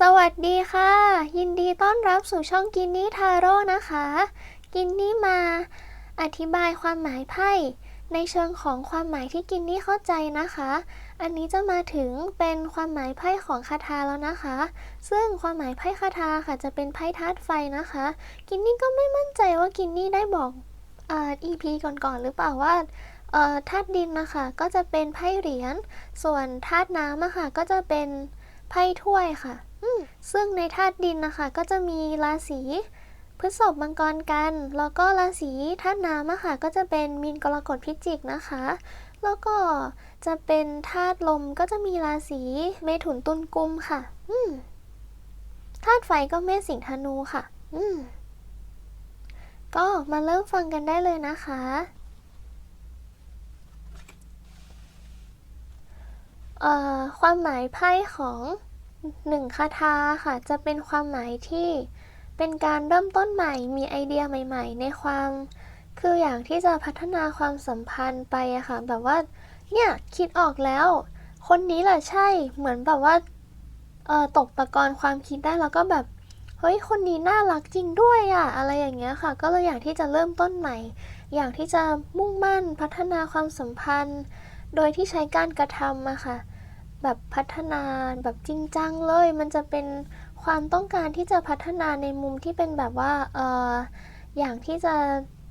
สวัสดีค่ะ ยินดีต้อนรับสู่ช่องกินนี่ทาโร่นะคะ กินนี่มา อธิบายความหมายไพ่ในเชิงของความหมายที่กินนี่เข้าใจนะคะ อันนี้จะมาถึงเป็นความหมายไพ่ของคาถาแล้วนะคะ ซึ่งความหมายไพ่คาถาค่ะจะเป็นไพ่ธาตุไฟนะคะ กินนี่ก็ไม่มั่นใจว่ากินนี่ได้บอกเอ่อ EP ก่อนๆหรือเปล่าว่าเอ่อธาตุดินนะคะก็จะเป็นไพ่เหรียญส่วนธาตุน้ำอะค่ะก็จะเป็นไพ่ถ้วยค่ะ ซึ่งในธาตุดินนะคะ ก็จะมีราศีพฤษภมังกรกัน แล้วก็ราศีธาตุน้ำอะค่ะก็จะเป็นมีนกรกฎพิจิกนะคะ แล้วก็จะเป็นธาตุลมก็จะมีราศีเมถุนตุลกุมค่ะ อืมธาตุไฟก็เมษสิงห์ธนูค่ะ อืมก็มาเริ่มฟังกันได้เลยนะคะ เอ่อ ความหมายไพ่ของ หนึ่งคาถาค่ะจะเป็นความหมายที่เป็นการเริ่มต้นใหม่มีไอเดียใหม่ ๆ ในความ คืออยากที่จะพัฒนาความสัมพันธ์ไปอะค่ะ แบบว่า เนี่ย คิดออกแล้ว คนนี้แหละใช่เหมือนแบบว่าเออตกตะกอนความคิดได้แล้วก็แบบเฮ้ยคนนี้น่ารักจริงด้วยอะอะไรอย่างเงี้ยค่ะ ก็เลยอยากที่จะเริ่มต้นใหม่ อยากที่จะมุ่งมั่นพัฒนาความสัมพันธ์ โดยที่ใช้การกระทำอะค่ะ แบบพัฒนาแบบจริงจังเลย มันจะเป็นความต้องการที่จะพัฒนาในมุมที่เป็นแบบว่าเอออย่างที่จะ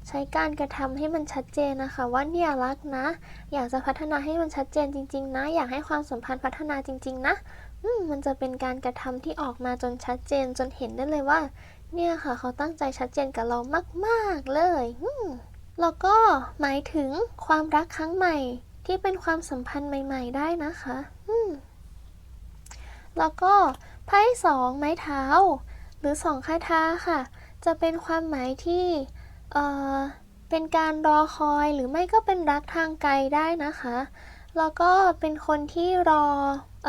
ใช้การกระทำให้มันชัดเจนนะคะ ว่าเนี่ยรักนะ อยากจะพัฒนาให้มันชัดเจนจริง ๆ นะ อยากให้ความสัมพันธ์พัฒนาจริง ๆ นะอืมมันจะเป็นการกระทำที่ออกมาจนชัดเจนจนเห็นได้เลยว่า เนี่ยค่ะเขาตั้งใจชัดเจนกับเรามากๆเลยอืมแล้วก็หมายถึงความรักครั้งใหม่ที่เป็นความสัมพันธ์ใหม่ ๆ ได้นะคะ แล้วก็ไพ่สองไม้เท้า หรือสองคาถาค่ะ จะเป็นความหมายที่เอ่อเป็นการรอคอยหรือไม่ก็เป็นรักทางไกลได้นะคะ แล้วก็เป็นคนที่รอ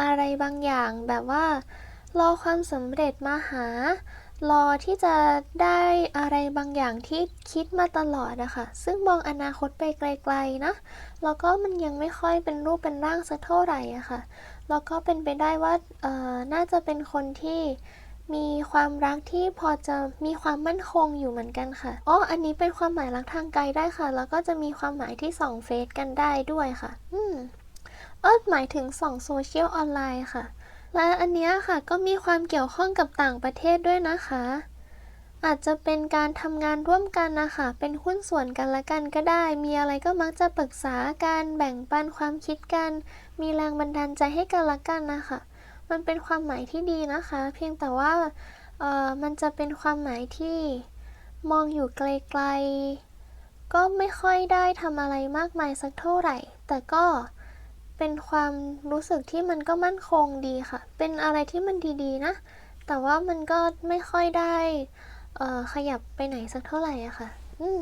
อะไรบางอย่างแบบว่า รอความสำเร็จมาหา รอที่จะได้อะไรบางอย่างที่คิดมาตลอดอะคะ ซึ่งมองอนาคตไปไกลๆนะ แล้วก็มันยังไม่ค่อยเป็นรูปเป็นร่างสักเท่าไหร่อะค่ะ แล้วก็เป็นไปได้ว่าเอ่อน่าจะเป็นคนที่มีความรักที่พอจะมีความมั่นคงอยู่เหมือนกันค่ะอ๋ออันนี้เป็นความหมายรักทางไกลได้ค่ะ แล้วก็จะมีความหมายที่สองเฟซกันได้ด้วยค่ะ อืมเออหมายถึงสองโซเชียลออนไลน์ค่ะ และอันนี้ค่ะก็มีความเกี่ยวข้องกับต่างประเทศด้วยนะคะ อาจจะเป็นการทำงานร่วมกันนะคะเป็นหุ้นส่วนกันละกันก็ได้ มีอะไรก็มักจะปรึกษากันแบ่งปันความคิดกัน มีแรงบันดาลใจให้กันละกันนะคะ มันเป็นความหมายที่ดีนะคะ เพียงแต่ว่าเออมันจะเป็นความหมายที่มองอยู่ไกลๆ ก็ไม่ค่อยได้ทำอะไรมากมายสักเท่าไหร่ แต่ก็เป็นความรู้สึกที่มันก็มั่นคงดีค่ะ เป็นอะไรที่มันดีๆนะ แต่ว่ามันก็ไม่ค่อยได้ เอ่อขยับไปไหนสักเท่าไหร่อะค่ะ อืม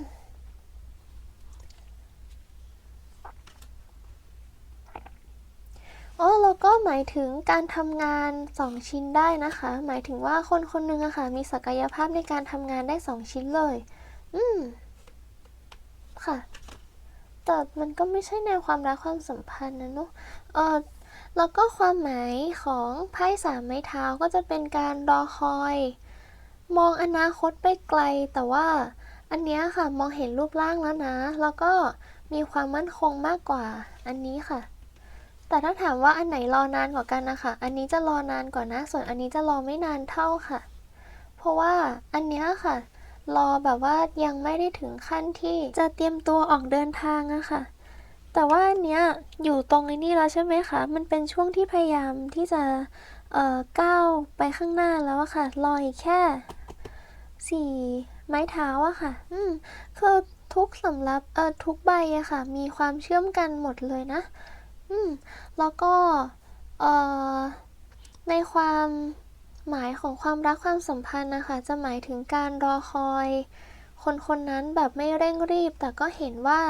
อ๋อแล้วก็หมายถึงการทำงาน2ชิ้นได้นะคะ หมายถึงว่าคนคนหนึ่งอะค่ะ มีศักยภาพในการทำงานได้2ชิ้นเลย อืม ค่ะ แต่มันก็ไม่ใช่แนวความรักความสัมพันธ์นะเนอะเออแล้วก็ความหมายของไพ่สามไม้เท้าก็จะเป็นการรอคอย มองอนาคตไปไกล แต่ว่าอันเนี้ยค่ะมองเห็นรูปร่างแล้วนะ แล้วก็มีความมั่นคงมากกว่า อันนี้ค่ะ แต่ถ้าถามว่าอันไหนรอนานกว่ากันนะคะ อันนี้จะรอนานกว่านะ ส่วนอันนี้จะรอไม่นานเท่าค่ะ เพราะว่าอันเนี้ยค่ะ รอแบบว่ายังไม่ได้ถึงขั้นที่จะเตรียมตัวออกเดินทางอะค่ะ แต่ว่าอันเนี้ยอยู่ตรงไอ้นี่แล้วใช่ไหมคะ มันเป็นช่วงที่พยายามที่จะเอ่อก้าวไปข้างหน้าแล้วอะค่ะ รออีกแค่ สี่ไม้เท้าอะค่ะ อืมคือทุกสำรับเอ่อทุกใบอะค่ะ มีความเชื่อมกันหมดเลยนะ อืมแล้วก็เอ่อในความหมายของความรักความสัมพันธ์นะคะ จะหมายถึงการรอคอย คนคนนั้นแบบไม่เร่งรีบ แต่ก็เห็นว่า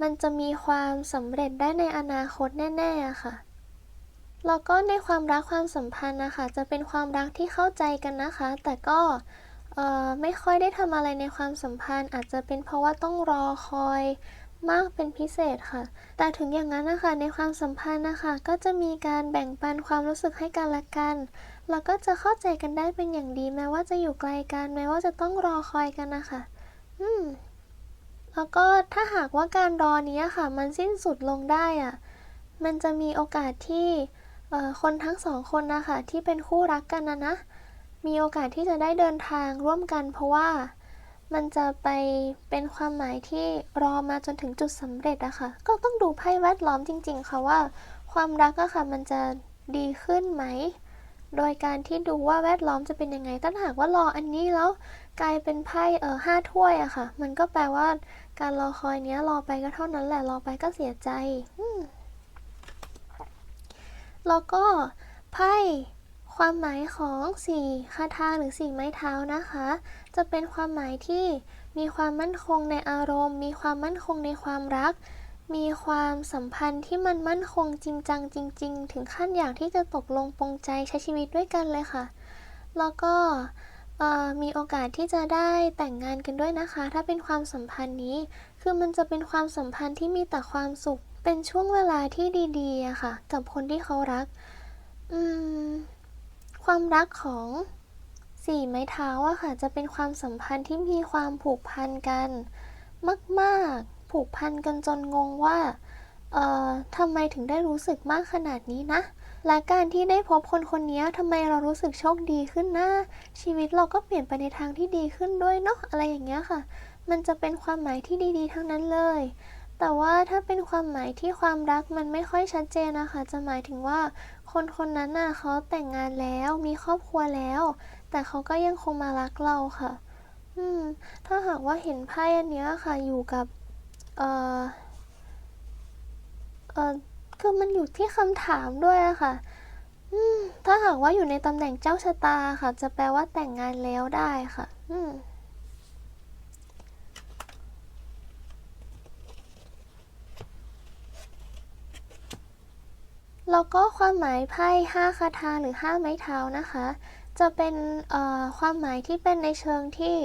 มันจะมีความสำเร็จได้ในอนาคตแน่ๆอะค่ะ แล้วก็ในความรักความสัมพันธ์นะคะ จะเป็นความรักที่เข้าใจกันนะคะ แต่ก็เไม่ค่อยได้ทำอะไรในความสัมพันธ์ อาจจะเป็นเพราะว่าต้องรอคอยมากเป็นพิเศษค่ะ แต่ถึงอย่างนั้นนะคะในความสัมพันธ์นะคะ ก็จะมีการแบ่งปันความรู้สึกให้กันและกัน แล้วก็จะเข้าใจกันได้เป็นอย่างดีแม้ว่าจะอยู่ไกลกัน แม้ว่าจะต้องรอคอยกันนะคะ อืม แล้วก็ถ้าหากว่าการรอนี้ค่ะ มันสิ้นสุดลงได้อะมันจะมีโอกาสที่คนทั้งสองคนนะคะ ที่เป็นคู่รักกันนะนะ มีโอกาสที่จะได้เดินทางร่วมกัน เพราะว่ามันจะไปเป็นความหมายที่รอมาจนถึงจุดสำเร็จอะค่ะ ก็ต้องดูไพ่แวดล้อมจริง ๆค่ะว่า ความรักอะค่ะมันจะดีขึ้นไหม โดยการที่ดูว่าแวดล้อมจะเป็นยังไงถ้าหากว่ารออันนี้แล้วกลายเป็นไพ่เออห้าถ้วยอะค่ะ มันก็แปลว่าการรอคอยเนี้ยรอไปก็เท่านั้นแหละรอไปก็เสียใจแล้วก็ไพ่ ความหมายของสี่คาถาหรือสี่ไม้เท้านะคะ จะเป็นความหมายที่มีความมั่นคงในอารมณ์ มีความมั่นคงในความรัก มีความสัมพันธ์ที่มันมั่นคงจริงจังจริง ๆ ถึงขั้นอยากที่จะตกลงปรงใจใช้ชีวิตด้วยกันเลยค่ะ แล้วก็มีโอกาสที่จะได้แต่งงานกันด้วยนะคะ ถ้าเป็นความสัมพันธ์นี้ คือมันจะเป็นความสัมพันธ์ที่มีแต่ความสุข เป็นช่วงเวลาที่ดีๆอะค่ะ กับคนที่เขารัก อืม ความรักของสี่ไม้เท้าอะค่ะ จะเป็นความสัมพันธ์ที่มีความผูกพันกัน มาก ๆ ผูกพันกันจนงงว่า เอ่อทำไมถึงได้รู้สึกมากขนาดนี้นะ และการที่ได้พบคนคนนี้ทำไมเรารู้สึกโชคดีขึ้นนะชีวิตเราก็เปลี่ยนไปในทางที่ดีขึ้นด้วยเนาะอะไรอย่างเงี้ยค่ะ มันจะเป็นความหมายที่ดี ๆ ทั้งนั้นเลย แต่ว่าถ้าเป็นความหมายที่ความรักมันไม่ค่อยชัดเจนนะคะ จะหมายถึงว่า คนคนนั้นน่ะเขาแต่งงานแล้วมีครอบครัวแล้ว แต่เขาก็ยังคงมารักเราค่ะ อืม ถ้าหากว่าเห็นไพ่อันเนี้ยค่ะ อยู่กับ เอ่อ เอ่อคือมันอยู่ที่คำถามด้วยอะค่ะ อืม ถ้าหากว่าอยู่ในตำแหน่งเจ้าชะตาค่ะ จะแปลว่าแต่งงานแล้วได้ค่ะ อืม แล้วก็ความหมายไพ่ห้าคาถาหรือห้าไม้เท้านะคะ จะเป็นความหมายที่เป็นในเชิงที่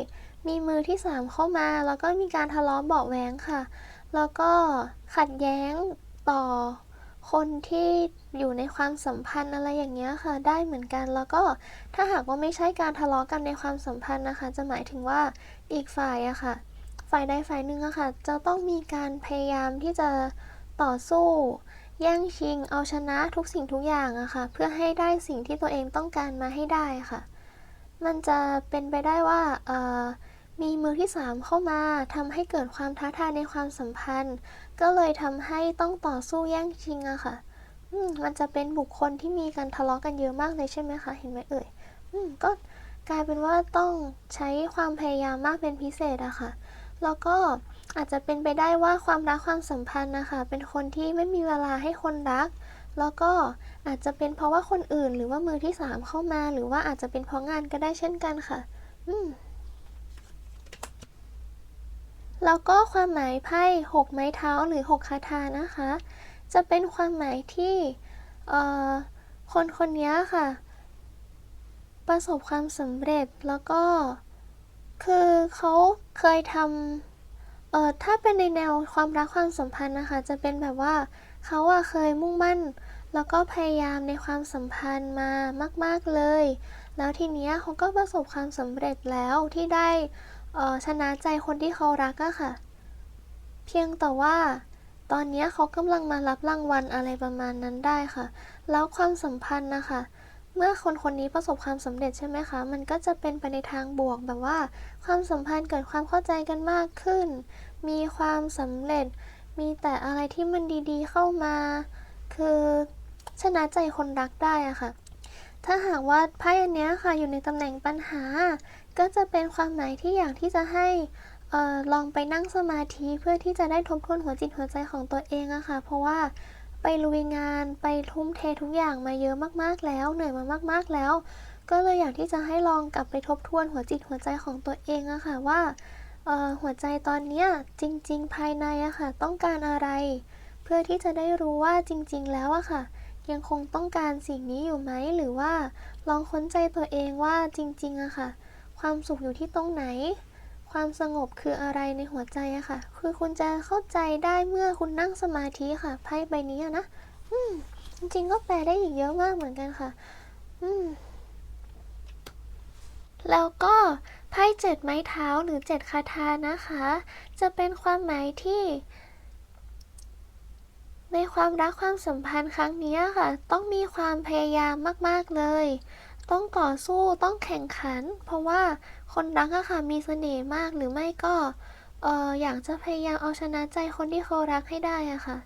มีมือที่สามเข้ามา แล้วก็มีการทะเลาะเบาะแว้งค่ะ แล้วก็ขัดแย้งต่อคนที่อยู่ในความสัมพันธ์อะไรอย่างเงี้ยค่ะ ได้เหมือนกันแล้วก็ถ้าหากว่าไม่ใช่การทะเลาะกันในความสัมพันธ์นะคะ จะหมายถึงว่าอีกฝ่ายอะค่ะ ฝ่ายใดฝ่ายหนึ่งอะค่ะ จะต้องมีการพยายามที่จะต่อสู้ แย่งชิง เอาชนะทุกสิ่งทุกอย่างอะค่ะ เพื่อให้ได้สิ่งที่ตัวเองต้องการมาให้ได้ค่ะ มันจะเป็นไปได้ว่าเอ่อมีมือที่สามเข้ามาทำให้เกิดความท้าทายในความสัมพันธ์ ก็เลยทำให้ต้องต่อสู้แย่งชิงอะค่ะอืมมันจะเป็นบุคคลที่มีการทะเลาะกันเยอะมากเลยใช่ไหมคะ เห็นไหมเอ่ยอืมก็กลายเป็นว่าต้องใช้ความพยายามมากเป็นพิเศษอะค่ะ แล้วก็ อาจจะเป็นไปได้ว่าความรักความสัมพันธ์นะคะ เป็นคนที่ไม่มีเวลาให้คนรัก แล้วก็อาจจะเป็นเพราะว่าคนอื่น หรือว่ามือที่สามเข้ามา หรือว่าอาจจะเป็นเพราะงานก็ได้เช่นกันค่ะ อืมแล้วก็ความหมายไพ่หกไม้เท้าหรือหกคาถานะคะ จะเป็นความหมายที่เอ่อคนคนนี้ค่ะ ประสบความสำเร็จแล้วก็คือเขาเคยทำ เอ่อถ้าเป็นในแนวความรักความสัมพันธ์นะคะ จะเป็นแบบว่าเขาอะเคยมุ่งมั่น แล้วก็พยายามในความสัมพันธ์มามาก ๆเลย แล้วทีเนี้ยเขาก็ประสบความสำเร็จแล้วที่ได้เอ่อชนะใจคนที่เขารักอะค่ะ เพียงแต่ว่าตอนเนี้ยเขากำลังมารับรางวัลอะไรประมาณนั้นได้ค่ะ แล้วความสัมพันธ์นะคะ เมื่อคนคนนี้ประสบความสำเร็จใช่ไหมคะ มันก็จะเป็นไปในทางบวกแบบว่า ความสัมพันธ์เกิดความเข้าใจกันมากขึ้น มีความสำเร็จ มีแต่อะไรที่มันดีๆเข้ามา คือชนะใจคนรักได้อะค่ะ ถ้าหากว่าไพ่อันนี้ค่ะอยู่ในตำแหน่งปัญหา ก็จะเป็นความหมายที่อยากที่จะให้ออลองไปนั่งสมาธิเพื่อที่จะได้ทบทวนหัวจิตหัวใจของตัวเองอะค่ะ เพราะว่า ไปลุยงานไปทุ่มเททุกอย่างมาเยอะมากๆแล้ว เหนื่อยมามากๆแล้ว ก็เลยอยากที่จะให้ลองกลับไปทบทวนหัวจิตหัวใจของตัวเองอะค่ะว่าหัวใจตอนนี้จริง ๆ ภายในอะค่ะ ต้องการอะไร เพื่อที่จะได้รู้ว่าจริง ๆ แล้วอะค่ะ ยังคงต้องการสิ่งนี้อยู่ไหมหรือว่า ลองค้นใจตัวเองว่าจริงๆอะค่ะ ความสุขอยู่ที่ตรงไหน ความสงบคืออะไรในหัวใจอะค่ะ คือคุณจะเข้าใจได้เมื่อคุณนั่งสมาธิค่ะ ไพ่ใบนี้อะนะอืมจริงๆก็แปลได้อีกเยอะมากเหมือนกันค่ะ อืมแล้วก็ไพ่เจ็ดไม้เท้าหรือเจ็ดคาถานะคะ จะเป็นความหมายที่ ในความรักความสัมพันธ์ครั้งนี้ค่ะ ต้องมีความพยายามมากๆเลย ต้องต่อสู้ต้องแข่งขัน เพราะว่า คนรักอะค่ะมีเสน่ห์มากหรือไม่ก็เอออยากจะพยายามเอาชนะใจคนที่เขารักให้ได้อะค่ะ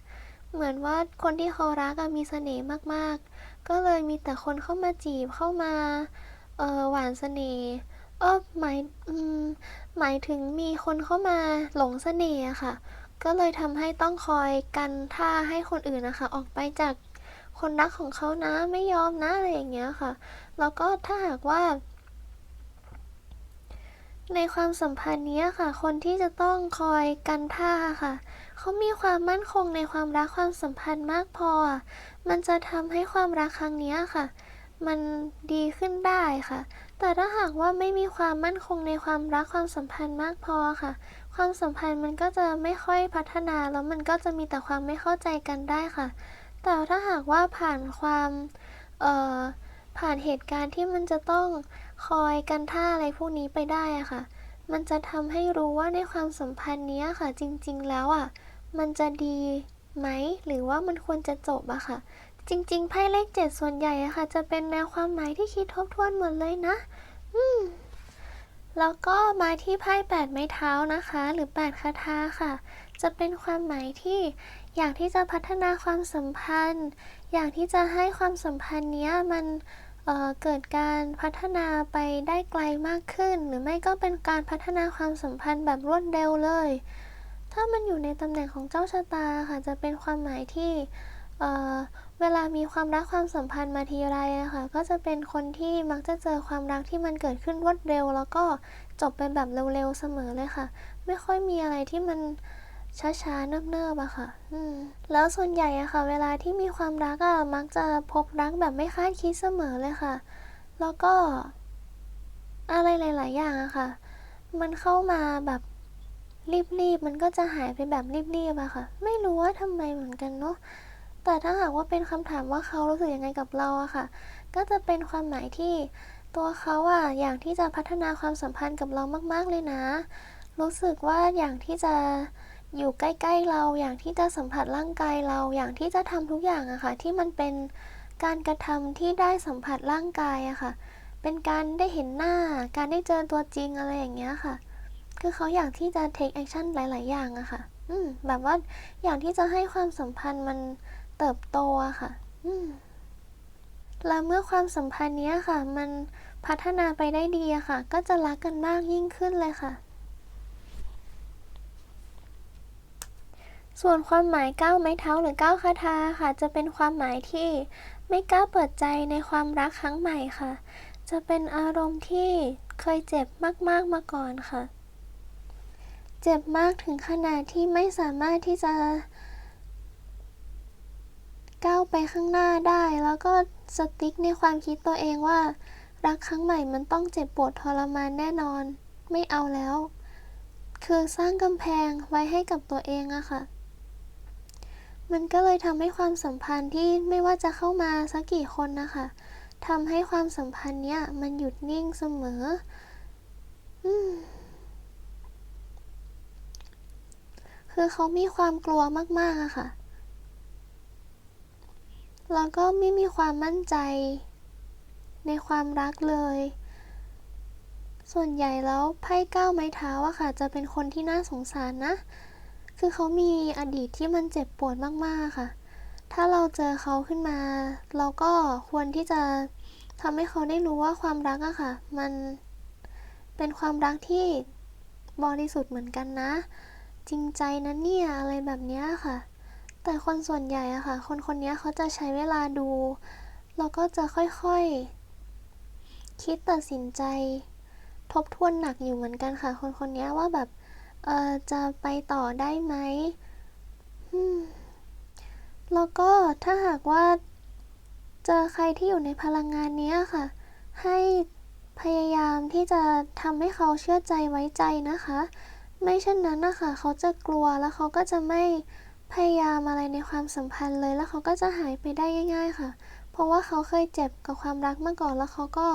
เหมือนว่าคนที่เขารักอะมีเสน่ห์มากๆ ก็เลยมีแต่คนเข้ามาจีบเข้ามาเออหวานเสน่ห์เออหมายอืมหมายถึงมีคนเข้ามาหลงเสน่ห์อะค่ะ ก็เลยทำให้ต้องคอยกันท่าให้คนอื่นนะคะ ออกไปจากคนรักของเขานะไม่ยอมนะอะไรอย่างเงี้ยค่ะ แล้วก็ถ้าหากว่า ในความสัมพันธ์นี้ค่ะ คนที่จะต้องคอยกันท่าค่ะ เขามีความมั่นคงในความรักความสัมพันธ์มากพอ มันจะทำให้ความรักครั้งนี้ค่ะ มันดีขึ้นได้ค่ะ แต่ถ้าหากว่าไม่มีความมั่นคงในความรักความสัมพันธ์มากพอค่ะ ความสัมพันธ์มันก็จะไม่ค่อยพัฒนาแล้วมันก็จะมีแต่ความไม่เข้าใจกันได้ค่ะ แต่ถ้าหากว่าผ่านความ เอ่อ ผ่านเหตุการณ์ที่มันจะต้อง คอยกันท่าอะไรพวกนี้ไปได้อะค่ะ มันจะทำให้รู้ว่าในความสัมพันธ์นี้ค่ะ จริง ๆ แล้วอะมันจะดีไหมหรือว่ามันควรจะจบอะค่ะ จริง ๆ ไพ่เลขเจ็ดส่วนใหญ่อะค่ะ จะเป็นแนวความหมายที่คิดทบทวนหมดเลยนะ อืมแล้วก็มาที่ไพ่แปดไม้เท้านะคะ หรือแปดคาถาค่ะ จะเป็นความหมายที่อยากที่จะพัฒนาความสัมพันธ์ อยากที่จะให้ความสัมพันธ์เนี้ยมัน เเกิดการพัฒนาไปได้ไกลมากขึ้น หรือไม่ก็เป็นการพัฒนาความสัมพันธ์แบบรวดเร็วเลย ถ้ามันอยู่ในตำแหน่งของเจ้าชะตาค่ะจะเป็นความหมายที่เเวลามีความรักความสัมพันธ์มาทีไรอะค่ะก็จะเป็นคนที่มักจะเจอความรักที่มันเกิดขึ้นรวดเร็ว แล้วก็จบไปแบบเร็วๆเสมอเลยค่ะ ไม่ค่อยมีอะไรที่มัน ช้าๆ เนิบๆอะค่ะ อืม แล้วส่วนใหญ่อะค่ะ เวลาที่มีความรักอะมักจะพบรักแบบไม่คาดคิดเสมอเลยค่ะ แล้วก็ อะไรหลาย ๆ อย่างอะค่ะ มันเข้ามาแบบรีบๆ มันก็จะหายไปแบบรีบๆอะค่ะ ไม่รู้ว่าทำไมเหมือนกันเนาะ แต่ถ้าหากว่าเป็นคำถามว่าเขารู้สึกยังไงกับเราอะค่ะ ก็จะเป็นความหมายที่ตัวเขาอะอยากที่จะพัฒนาความสัมพันธ์กับเรามาก ๆ เลยนะ รู้สึกว่าอยากที่จะ อยู่ใกล้ ๆ เราอยากที่จะสัมผัสร่างกายเราอยากที่จะทำทุกอย่างอะค่ะ ที่มันเป็นการกระทำที่ได้สัมผัสร่างกายอะค่ะ เป็นการได้เห็นหน้า การได้เจอตัวจริงอะไรอย่างเงี้ยค่ะ คือเขาอยากที่จะ take action หลาย ๆ อย่างอะค่ะ อืม แบบว่าอยากที่จะให้ความสัมพันธ์มันเติบโตอะค่ะ อืมแล้วเมื่อความสัมพันธ์นี้ค่ะ มันพัฒนาไปได้ดีอะค่ะ ก็จะรักกันมากยิ่งขึ้นเลยค่ะ ส่วนความหมายก้าวไม้เท้าหรือก้าวคาถาค่ะ จะเป็นความหมายที่ไม่กล้าเปิดใจในความรักครั้งใหม่ค่ะ จะเป็นอารมณ์ที่เคยเจ็บมากๆมาก่อนค่ะ เจ็บมากถึงขนาดที่ไม่สามารถที่จะก้าวไปข้างหน้าได้ แล้วก็สติ๊กในความคิดตัวเองว่า รักครั้งใหม่มันต้องเจ็บปวดทรมานแน่นอน ไม่เอาแล้ว คือสร้างกำแพงไว้ให้กับตัวเองอะค่ะ มันก็เลยทำให้ความสัมพันธ์ที่ไม่ว่าจะเข้ามาสักกี่คนนะคะทำให้ความสัมพันธ์เนี้ยมันหยุดนิ่งเสมออืมคือเขามีความกลัวมากๆอะค่ะ แล้วก็ไม่มีความมั่นใจ ในความรักเลย ส่วนใหญ่แล้วไพ่เก้าไม้เท้าอะค่ะ จะเป็นคนที่น่าสงสารนะ คือเขามีอดีตที่มันเจ็บปวดมากๆค่ะ ถ้าเราเจอเขาขึ้นมา เราก็ควรที่จะทำให้เขาได้รู้ว่าความรักอะค่ะ มันเป็นความรักที่บริสุทธิ์เหมือนกันนะ จริงใจนะเนี่ยอะไรแบบนี้ค่ะ แต่คนส่วนใหญ่อะค่ะ คนคนนี้เขาจะใช้เวลาดู แล้วก็จะค่อยๆ คิดตัดสินใจ ทบทวนหนักอยู่เหมือนกันค่ะ คนคนนี้ว่าแบบ เออจะไปต่อได้ไหมแล้วก็ถ้าหากว่า เจอใครที่อยู่ในพลังงานนี้ค่ะ ให้พยายามที่จะทำให้เขาเชื่อใจไว้ใจนะคะ ไม่เช่นนั้นนะคะเขาจะกลัวแล้วเขาก็จะไม่พยายามอะไรในความสัมพันธ์เลย แล้วเขาก็จะหายไปได้ง่าย ๆ ค่ะ เพราะว่าเขาเคยเจ็บกับความรักมาก่อนแล้วเขาก็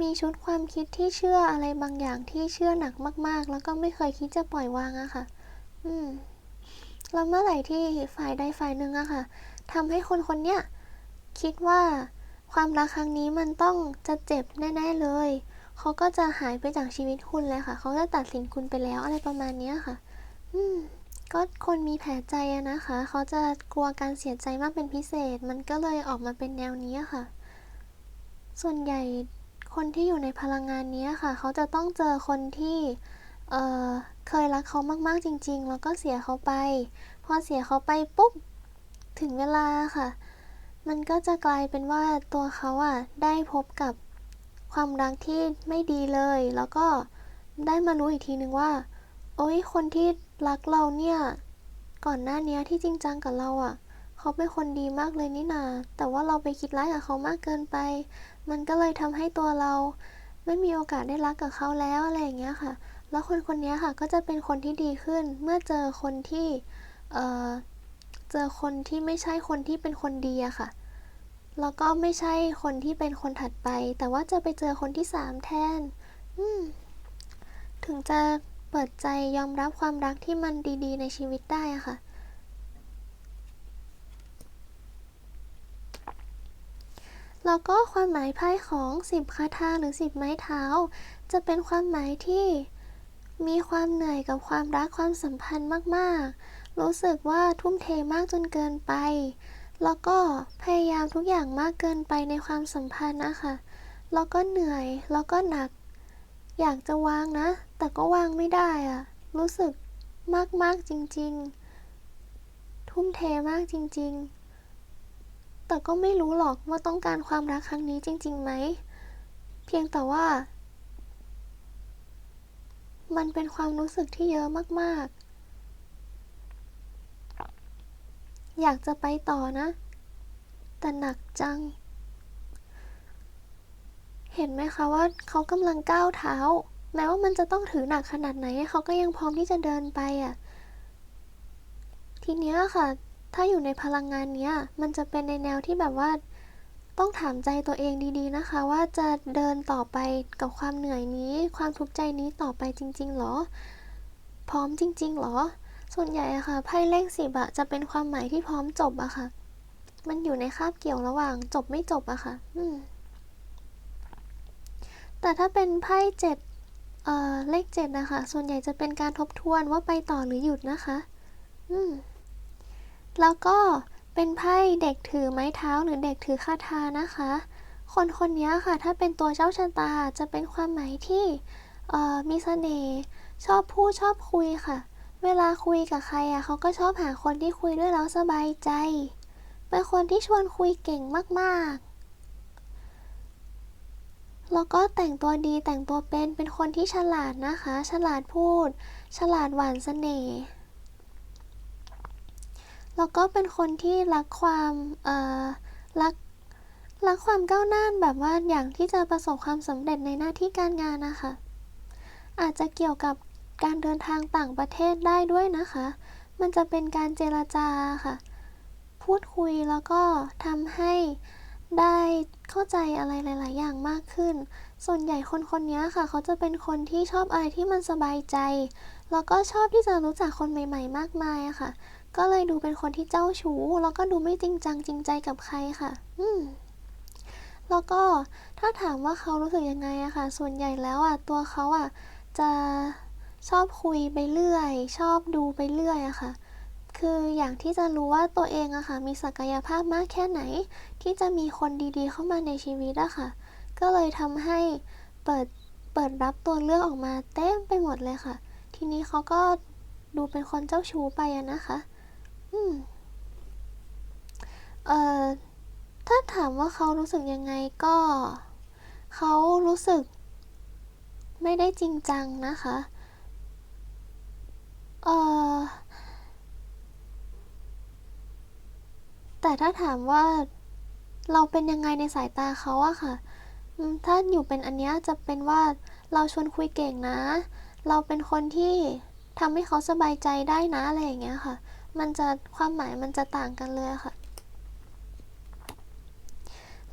มีชุดความคิดที่เชื่ออะไรบางอย่างที่เชื่อหนักมาก ๆ แล้วก็ไม่เคยคิดจะปล่อยวางอะค่ะ อืมแล้วเมื่อไหร่ที่ฝ่ายใดฝ่ายหนึ่งอะค่ะทำให้คนคนเนี้ยคิดว่าความรักครั้งนี้มันต้องจะเจ็บแน่ ๆ เลย เขาก็จะหายไปจากชีวิตคุณเลยค่ะ เขาจะตัดสินคุณไปแล้วอะไรประมาณเนี้ยค่ะ อืม ก็คนมีแผลใจอะนะคะ เขาจะกลัวการเสียใจมากเป็นพิเศษ มันก็เลยออกมาเป็นแนวนี้ค่ะ ส่วนใหญ่ คนที่อยู่ในพลังงานนี้ค่ะ เขาจะต้องเจอคนที่เเคยรักเขามากๆจริง ๆ แล้วก็เสียเขาไป พอเสียเขาไปปุ๊บ ถึงเวลาค่ะ มันก็จะกลายเป็นว่าตัวเขาอะได้พบกับความรักที่ไม่ดีเลย แล้วก็ได้มารู้อีกทีนึงว่า โอ๊ยคนที่รักเราเนี่ย ก่อนหน้านี้ที่จริงจังกับเราอะ เขาเป็นคนดีมากเลยนี่นา แต่ว่าเราไปคิดร้ายกับเขามากเกินไป มันก็เลยทำให้ตัวเราไม่มีโอกาสได้รักกับเขาแล้วอะไรอย่างเงี้ยค่ะ แล้วคนคนนี้ค่ะก็จะเป็นคนที่ดีขึ้นเมื่อเจอคนที่เอ่อเจอคนที่ไม่ใช่คนที่เป็นคนดีอะค่ะ แล้วก็ไม่ใช่คนที่เป็นคนถัดไป แต่ว่าจะไปเจอคนที่สามแทน อืม ถึงจะเปิดใจยอมรับความรักที่มันดีๆ ในชีวิตได้อะค่ะ แล้วก็ความหมายไพ่ของสิบคาถาหรือสิบไม้เท้า จะเป็นความหมายที่มีความเหนื่อยกับความรักความสัมพันธ์มากๆ รู้สึกว่าทุ่มเทมากจนเกินไป แล้วก็พยายามทุกอย่างมากเกินไปในความสัมพันธ์นะคะ แล้วก็เหนื่อย แล้วก็หนัก อยากจะวางนะ แต่ก็วางไม่ได้อะรู้สึกมากๆจริง ๆ ทุ่มเทมากจริง ๆ แต่ก็ไม่รู้หรอกว่าต้องการความรักครั้งนี้จริงๆไหม เพียงแต่ว่า มันเป็นความรู้สึกที่เยอะมากๆ อยากจะไปต่อนะ แต่หนักจัง เห็นไหมคะว่าเขากำลังก้าวเท้า แม้ว่ามันจะต้องถือหนักขนาดไหน เขาก็ยังพร้อมที่จะเดินไปอะ ทีเนี้ยค่ะ ถ้าอยู่ในพลังงานเนี้ย มันจะเป็นในแนวที่แบบว่า ต้องถามใจตัวเองดีๆนะคะ ว่าจะเดินต่อไปกับความเหนื่อยนี้ ความทุกข์ใจนี้ต่อไปจริง ๆหรอ พร้อมจริง ๆหรอ ส่วนใหญ่อะค่ะไพ่เลขสิบอะจะเป็นความหมายที่พร้อมจบอะค่ะ มันอยู่ในคาบเกี่ยวระหว่างจบไม่จบอะค่ะ อืมแต่ถ้าเป็นไพ่เจ็ดเอ่อเลขเจ็ดนะคะ ส่วนใหญ่จะเป็นการทบทวนว่าไปต่อหรือหยุดนะคะ อืม แล้วก็เป็นไพ่เด็กถือไม้เท้าหรือเด็กถือคาถานะคะ คนคนนี้ค่ะ ถ้าเป็นตัวเจ้าชะตาจะเป็นความหมายที่มีเสน่ห์ชอบพูดชอบคุยค่ะ เวลาคุยกับใครอะเขาก็ชอบหาคนที่คุยด้วยแล้วสบายใจ เป็นคนที่ชวนคุยเก่งมากๆ แล้วก็แต่งตัวดีแต่งตัวเป็นเป็นคนที่ฉลาดนะคะ ฉลาดพูด ฉลาดหวานเสน่ห์ แล้วก็เป็นคนที่รักความเอ่อรักรักความก้าวหน้าแบบว่าอย่างที่จะประสบความสำเร็จในหน้าที่การงานนะคะ อาจจะเกี่ยวกับการเดินทางต่างประเทศได้ด้วยนะคะ มันจะเป็นการเจรจาค่ะ พูดคุยแล้วก็ทำให้ได้เข้าใจอะไรหลาย ๆ อย่างมากขึ้น ส่วนใหญ่คนคนนี้ค่ะ เขาจะเป็นคนที่ชอบอะไรที่มันสบายใจ แล้วก็ชอบที่จะรู้จักคนใหม่ ๆ มากมายค่ะ ก็เลยดูเป็นคนที่เจ้าชู้ แล้วก็ดูไม่จริงจังจริงใจกับใครค่ะ อืมแล้วก็ถ้าถามว่าเขารู้สึกยังไงอะค่ะ ส่วนใหญ่แล้วอะตัวเขาอะจะชอบคุยไปเรื่อย ชอบดูไปเรื่อยอะค่ะ คืออย่างที่จะรู้ว่าตัวเองอะค่ะ มีศักยภาพมากแค่ไหน ที่จะมีคนดีๆ เข้ามาในชีวิตอะค่ะ ก็เลยทำให้เปิดเปิดรับตัวเลือกออกมาเต็มไปหมดเลยค่ะ ทีนี้เขาก็ดูเป็นคนเจ้าชู้ไปอะนะคะ เอ่อถ้าถามว่าเขารู้สึกยังไงก็ เขารู้สึก ไม่ได้จริงจังนะคะ เออแต่ถ้าถามว่าเราเป็นยังไงในสายตาเขาอะค่ะ ถ้าอยู่เป็นอันเนี้ยจะเป็นว่าเราชวนคุยเก่งนะ เราเป็นคนที่ทำให้เขาสบายใจได้นะอะไรอย่างเงี้ยค่ะ มันจะความหมายมันจะต่างกันเลยค่ะ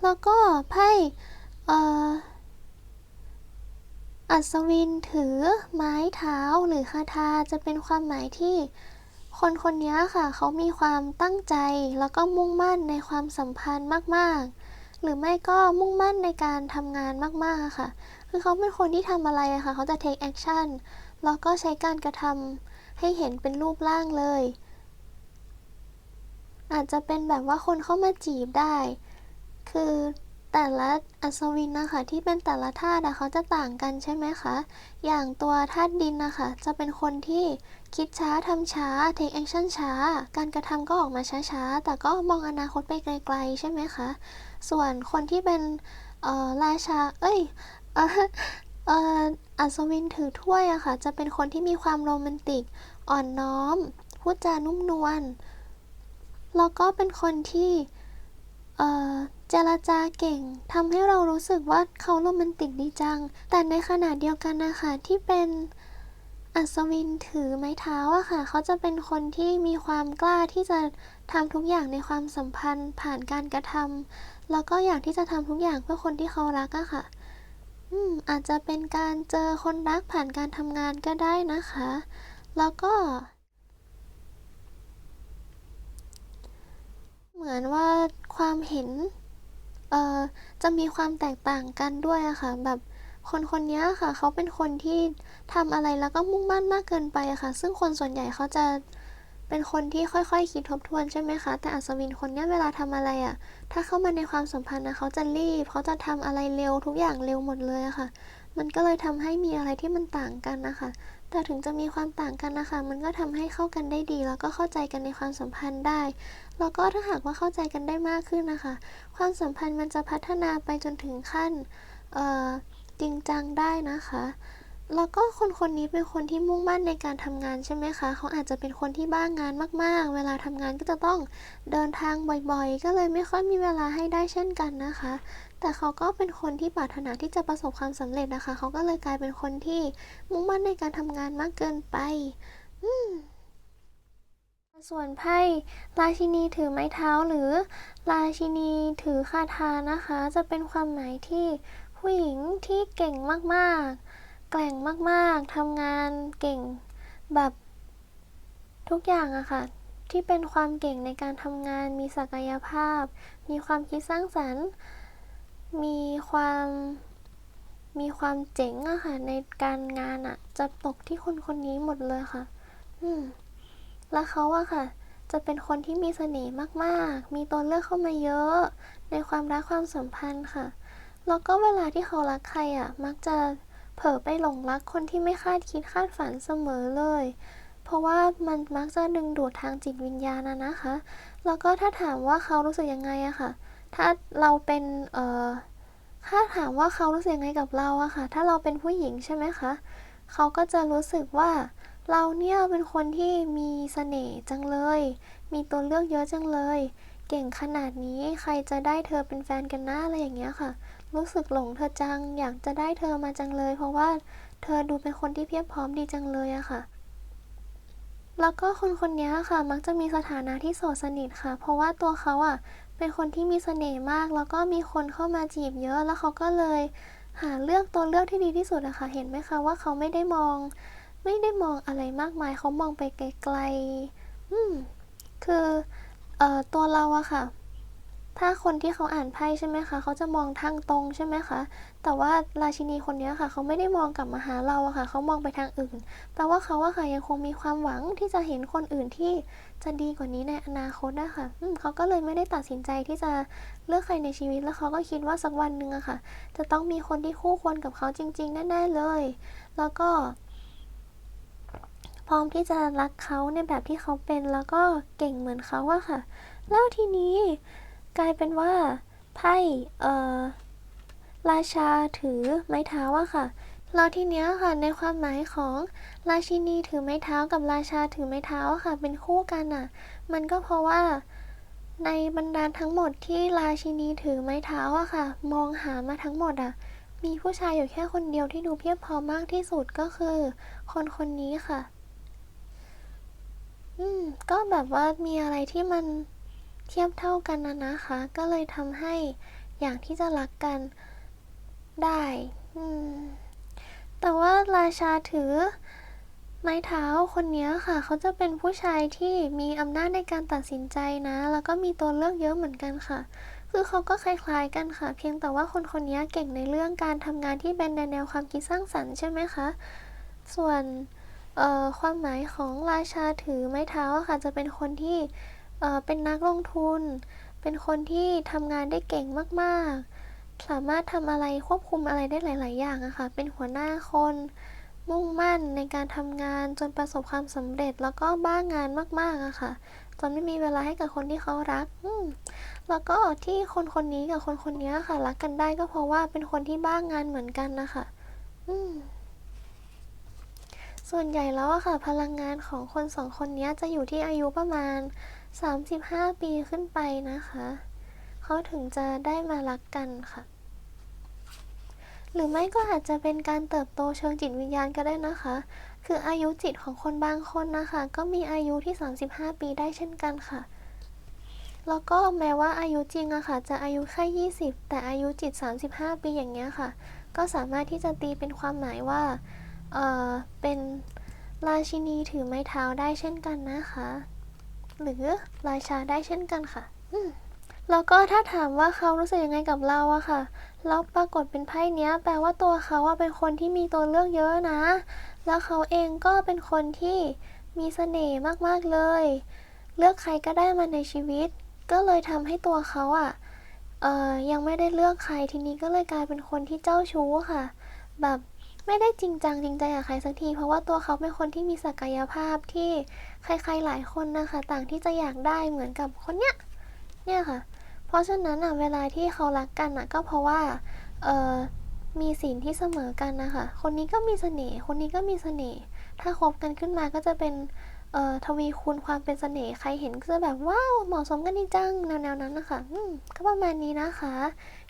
แล้วก็ไพ่อัศวินถือไม้เท้าหรือคาถาจะเป็นความหมายที่คนคนนี้ค่ะ เขามีความตั้งใจแล้วก็มุ่งมั่นในความสัมพันธ์มาก ๆ หรือไม่ก็มุ่งมั่นในการทำงานมากๆค่ะ คือเขาเป็นคนที่ทำอะไรอะค่ะ เขาจะ take action แล้วก็ใช้การกระทำให้เห็นเป็นรูปร่างเลย อาจจะเป็นแบบว่าคนเข้ามาจีบได้ คือแต่ละอัศวินนะคะ ที่เป็นแต่ละธาตุเขาจะต่างกันใช่ไหมคะ อย่างตัวธาตุดินนะคะ จะเป็นคนที่คิดช้าทำช้า take action ช้า การกระทำก็ออกมาช้าๆ แต่ก็มองอนาคตไปไกลๆ ใช่ไหมคะ ส่วนคนที่เป็นราชา เอ้ยเอ,อ,อัศวินถือถ้วยอะค่ะ จะเป็นคนที่มีความโรแมนติก อ่อนน้อม พูดจานุ่มนวล แล้วก็เป็นคนที่เอ่อเจรจาเก่งทำให้เรารู้สึกว่าเขาโรแมนติกดีจัง แต่ในขณะเดียวกันนะคะที่เป็นอัศวินถือไม้เท้าอะค่ะ เขาจะเป็นคนที่มีความกล้าที่จะทำทุกอย่างในความสัมพันธ์ผ่านการกระทำแล้วก็อยากที่จะทำทุกอย่างเพื่อคนที่เขารักอะค่ะ อืมอาจจะเป็นการเจอคนรักผ่านการทำงานก็ได้นะคะ แล้วก็ เหมือนว่าความเห็น เอ่อ จะมีความแตกต่างกันด้วยอะค่ะ แบบคนคนนี้ค่ะ เขาเป็นคนที่ทำอะไรแล้วก็มุ่งมั่นมากเกินไปอะค่ะ ซึ่งคนส่วนใหญ่เขาจะเป็นคนที่ค่อยๆคิดทบทวนใช่ไหมคะ แต่อัศวินคนนี้เวลาทำอะไรอะถ้าเข้ามาในความสัมพันธ์นะเขาจะรีบ เขาจะทำอะไรเร็วทุกอย่างเร็วหมดเลยอะค่ะ มันก็เลยทำให้มีอะไรที่มันต่างกันนะคะ แต่ถึงจะมีความต่างกันนะคะ มันก็ทำให้เข้ากันได้ดี แล้วก็เข้าใจกันในความสัมพันธ์ได้ แล้วก็ถ้าหากว่าเข้าใจกันได้มากขึ้นนะคะ ความสัมพันธ์มันจะพัฒนาไปจนถึงขั้นจริงจังได้นะคะ แล้วก็คนคนนี้เป็นคนที่มุ่งมั่นในการทำงานใช่ไหมคะ เขาอาจจะเป็นคนที่บ้างงานมาก ๆ เวลาทำงานก็จะต้องเดินทางบ่อยๆ ก็เลยไม่ค่อยมีเวลาให้ได้เช่นกันนะคะ แต่เขาก็เป็นคนที่ปรารถนาที่จะประสบความสำเร็จนะคะ เขาก็เลยกลายเป็นคนที่มุ่งมั่นในการทำงานมากเกินไป อืมส่วนไพ่ราชินีถือไม้เท้าหรือราชินีถือคาถานะคะ จะเป็นความหมายที่ผู้หญิงที่เก่งมากๆ แกร่งมากๆทำงานเก่งแบบทุกอย่างอะค่ะที่เป็นความเก่งในการทำงานมีศักยภาพ มีความคิดสร้างสรรค์ มีความมีความเจ๋งอะค่ะ ในการงานอะจะตกที่คนคนนี้หมดเลยค่ะ อืม แล้วเขาอะค่ะ จะเป็นคนที่มีเสน่ห์มากๆ มีตัวเลือกเข้ามาเยอะ ในความรักความสัมพันธ์ค่ะ แล้วก็เวลาที่เขารักใครอะมักจะเผลอไปหลงรักคนที่ไม่คาดคิดคาดฝันเสมอเลย เพราะว่ามันมักจะดึงดูดทางจิตวิญญาณนะนะคะ แล้วก็ถ้าถามว่าเขารู้สึกยังไงอะค่ะ ถ้าเราเป็นเอ่อถ้าถามว่าเขารู้สึกยังไงกับเราอะค่ะ ถ้าเราเป็นผู้หญิงใช่ไหมคะ เขาก็จะรู้สึกว่าเราเนี่ยเป็นคนที่มีเสน่ห์จังเลย มีตัวเลือกเยอะจังเลย เก่งขนาดนี้ใครจะได้เธอเป็นแฟนกันนะอะไรอย่างเงี้ยค่ะ รู้สึกหลงเธอจัง อยากจะได้เธอมาจังเลย เพราะว่าเธอดูเป็นคนที่เพียบพร้อมดีจังเลยอะค่ะ แล้วก็คนคนนี้ค่ะ มักจะมีสถานะที่โสดสนิทค่ะ เพราะว่าตัวเขาอะ เป็นคนที่มีเสน่ห์มาก แล้วก็มีคนเข้ามาจีบเยอะ แล้วเขาก็เลยหาเลือกตัวเลือกที่ดีที่สุดอะค่ะเห็นไหมคะว่าเขาไม่ได้มอง ไม่ได้มองอะไรมากมาย เขามองไปไกลๆ อืม คือเอ่อตัวเราอะค่ะ ถ้าคนที่เขาอ่านไพ่ใช่ไหมคะ เขาจะมองทางตรงใช่ไหมคะ แต่ว่าราชินีคนนี้ค่ะ เขาไม่ได้มองกลับมาหาเราอะค่ะ เขามองไปทางอื่นแปลว่าเขาอะค่ะยังคงมีความหวังที่จะเห็นคนอื่นที่จะดีกว่านี้ในอนาคตอะคะเขาก็เลยไม่ได้ตัดสินใจที่จะเลือกใครในชีวิต แล้วเขาก็คิดว่าสักวันหนึ่งอะค่ะ จะต้องมีคนที่คู่ควรกับเขาจริง ๆ แน่ๆเลย แล้วก็ พร้อมที่จะรักเขาในแบบที่เขาเป็น แล้วก็เก่งเหมือนเขาอะค่ะ แล้วทีนี้กลายเป็นว่าไพ่เอ่อ ราชาถือไม้เท้าอะค่ะแล้วทีเนี้ยค่ะในความหมายของราชินีถือไม้เท้ากับราชาถือไม้เท้าค่ะ เป็นคู่กันอะมันก็เพราะว่าในบรรดาทั้งหมดที่ราชินีถือไม้เท้าอะค่ะ มองหามาทั้งหมดอะมีผู้ชายอยู่แค่คนเดียวที่ดูเพียบพร้อมมากที่สุดก็คือ คนคนนี้ค่ะ อืม ก็แบบว่ามีอะไรที่มันเทียบเท่ากันนะนะคะ ก็เลยทำให้อยากที่จะรักกัน ได้แต่ว่าราชาถือ ไม้เท้าคนนี้ค่ะ เขาจะเป็นผู้ชายที่มีอำนาจในการตัดสินใจนะ แล้วก็มีตัวเลือกเยอะเหมือนกันค่ะ คือเขาก็คล้ายๆกันค่ะ เพียงแต่ว่าคนคนนี้เก่งในเรื่องการทำงานที่เป็นในแนวความคิดสร้างสรรค์ใช่ไหมคะ ส่วนความหมายของราชาถือไม้เท้าค่ะ จะเป็นคนที่เเป็นนักลงทุน เป็นคนที่ทำงานได้เก่งมากๆ สามารถทำอะไรควบคุมอะไรได้หลาย ๆ อย่างอะค่ะ เป็นหัวหน้าคน มุ่งมั่นในการทำงานจนประสบความสำเร็จแล้วก็บ้างานมาก ๆอะค่ะจนไม่มีเวลาให้กับคนที่เขารักอืมแล้วก็ที่คนคนนี้กับคนคนนี้ค่ะ รักกันได้ก็เพราะว่าเป็นคนที่บ้างานเหมือนกันนะคะอืมส่วนใหญ่แล้วอะค่ะ พลังงานของคนสองคนนี้จะอยู่ที่อายุประมาณ 35 ปีขึ้นไปนะคะ เขาถึงจะได้มารักกันค่ะ หรือไม่ก็อาจจะเป็นการเติบโตเชิงจิตวิญญาณก็ได้นะคะ คืออายุจิตของคนบางคนนะคะ ก็มีอายุที่ 35 ปีได้เช่นกันค่ะ แล้วก็แม้ว่าอายุจริงอะค่ะ จะอายุแค่ 20 แต่อายุจิต 35 ปีอย่างเงี้ยค่ะ ก็สามารถที่จะตีเป็นความหมายว่า เอ่อเป็นราชินีถือไม้เท้าได้เช่นกันนะคะ หรือราชาได้เช่นกันค่ะ อืม แล้วก็ถ้าถามว่าเขารู้สึกยังไงกับเราอะค่ะ แล้วปรากฏเป็นไพ่เนี้ย แปลว่าตัวเขาอะเป็นคนที่มีตัวเลือกเยอะนะ แล้วเขาเองก็เป็นคนที่มีเสน่ห์มากๆเลย เลือกใครก็ได้มาในชีวิต ก็เลยทำให้ตัวเขาอะเอ่อยังไม่ได้เลือกใครทีนี้ก็เลยกลายเป็นคนที่เจ้าชู้ค่ะ แบบไม่ได้จริงจังจริงใจกับใครสักที เพราะว่าตัวเขาเป็นคนที่มีศักยภาพที่ใครๆหลายคนนะคะ ต่างที่จะอยากได้เหมือนกับคนเนี้ยเนี่ยค่ะ ราะฉะนั้นอะเวลาที่เขารักกันอะก็เพราะว่าเออมีศีลที่เสมอกันนะคะคนนี้ก็มีเสน่ห์คนนี้ก็มีเสน่ห์ถ้าคบกันขึ้นมาก็จะเป็นเอ่อทวีคูณความเป็นเสน่ห์ใครเห็นก็จะแบบว้าวเหมาะสมกันดีจังแนวๆนั้นนะคะอืมก็ประมาณนี้นะคะ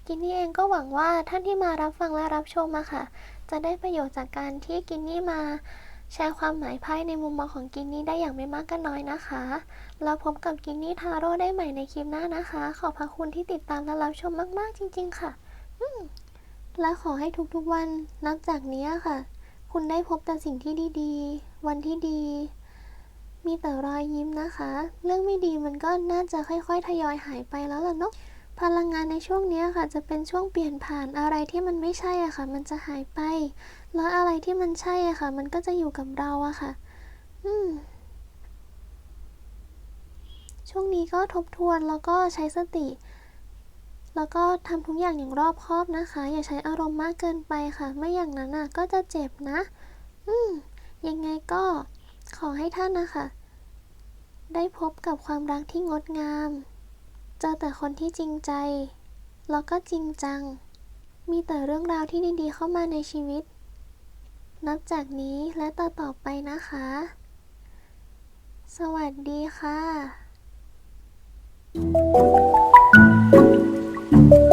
กินนี่เองก็หวังว่าท่านที่มารับฟังและรับชมอะค่ะ จะได้ประโยชน์จากการที่กินนี่มาแชร์ความหมายไพ่ในมุมมองของกินนี่ได้อย่างไม่มากก็น้อยนะคะ แล้วพบกับกินนี่ทาโร่ได้ใหม่ในคลิปหน้านะคะ ขอบพระคุณที่ติดตามและรับชมมาก ๆ จริง ๆ ค่ะและขอให้ทุกๆวันนับจากนี้ค่ะ คุณได้พบแต่สิ่งที่ดีๆ วันที่ดี มีแต่รอยยิ้มนะคะ เรื่องไม่ดีมันก็น่าจะค่อยๆ ทยอยหายไปแล้วล่ะเนาะพลังงานในช่วงนี้ค่ะ จะเป็นช่วงเปลี่ยนผ่านอะไรที่มันไม่ใช่อะค่ะ มันจะหายไป แล้วอะไรที่มันใช่อะค่ะ มันก็จะอยู่กับเราอะค่ะ อืม ช่วงนี้ก็ทบทวนแล้วก็ใช้สติ แล้วก็ทำทุกอย่างอย่างรอบคอบนะคะ อย่าใช้อารมณ์มากเกินไปค่ะ ไม่อย่างนั้นอะ ก็จะเจ็บนะ อืม ยังไงก็ขอให้ท่านนะคะ ได้พบกับความรักที่งดงาม เจอแต่คนที่จริงใจ แล้วก็จริงจัง มีแต่เรื่องราวที่ดีๆเข้ามาในชีวิต นับจากนี้และต่อๆไปนะคะ สวัสดีค่ะ thank you